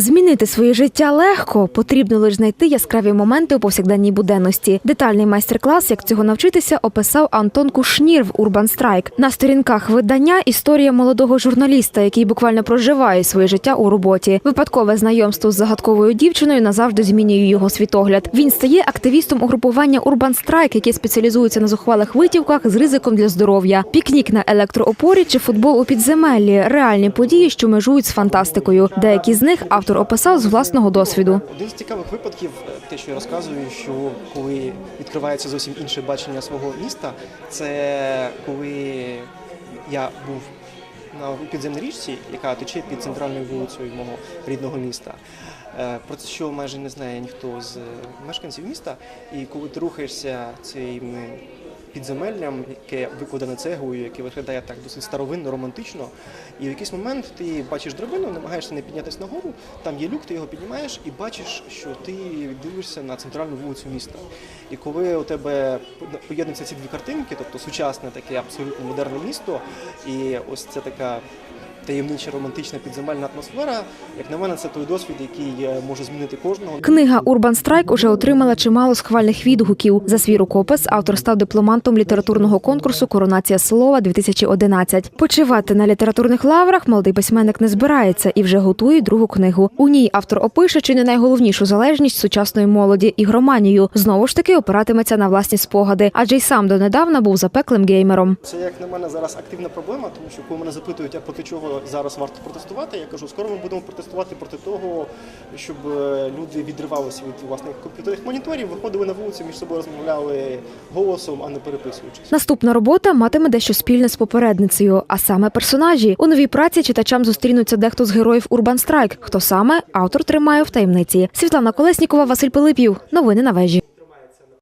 Змінити своє життя легко, потрібно лише знайти яскраві моменти у повсякденній буденності. Детальний майстер-клас, як цього навчитися, описав Антон Кушнір в Urban Strike. На сторінках видання історія молодого журналіста, який буквально проживає своє життя у роботі. Випадкове знайомство з загадковою дівчиною назавжди змінює його світогляд. Він стає активістом угрупування Urban Strike, яке спеціалізується на зухвалих витівках з ризиком для здоров'я. Пікнік на електроопорі чи футбол у підземеллі реальні події, що межують з фантастикою. Деякі з них автор описав з власного досвіду. Один з цікавих випадків, е, те, що я розказую, що коли відкривається зовсім інше бачення свого міста, це коли я був на підземній річці, яка тече під центральною вулицею мого рідного міста. Е, Про це що майже не знає ніхто з е, мешканців міста. І коли ти рухаєшся цим підземеллям, яке викладене цеглою, яке виглядає так досить старовинно, романтично, і в якийсь момент ти бачиш драбину, намагаєшся не піднятися нагору, там є люк, ти його піднімаєш і бачиш, що ти дивишся на центральну вулицю міста. І коли у тебе поєднуються ці дві картинки, тобто сучасне таке абсолютно модерне місто, і ось це така таємнича романтична підземельна атмосфера, як на мене, це той досвід, який е, може змінити кожного. Книга Urban Strike уже отримала чимало схвальних відгуків. За свій рукопис автор став дипломантом літературного конкурсу Коронація слова 2011 Почивати на літературних лаврах молодий письменник не збирається і вже готує другу книгу. У ній автор опише чи не найголовнішу залежність сучасної молоді ігроманію. Знову ж таки опиратиметься на власні спогади, адже й сам донедавна був запеклим геймером. Це як на мене зараз активна проблема, тому що коли мене запитують, а проти чого зараз варто протестувати, я кажу, скоро ми будемо протестувати проти того, щоб е, люди відривалися від власних комп'ютерних моніторів, виходили на вулицю, між собою розмовляли голосом, а не переписуючись. Наступна робота матиме дещо спільне з попередницею, а саме персонажі. У новій праці читачам зустрінуться дехто з героїв Urban Strike. Хто саме автор тримає в таємниці. Світлана Колеснікова, Василь Пилипів. Новини на вежі.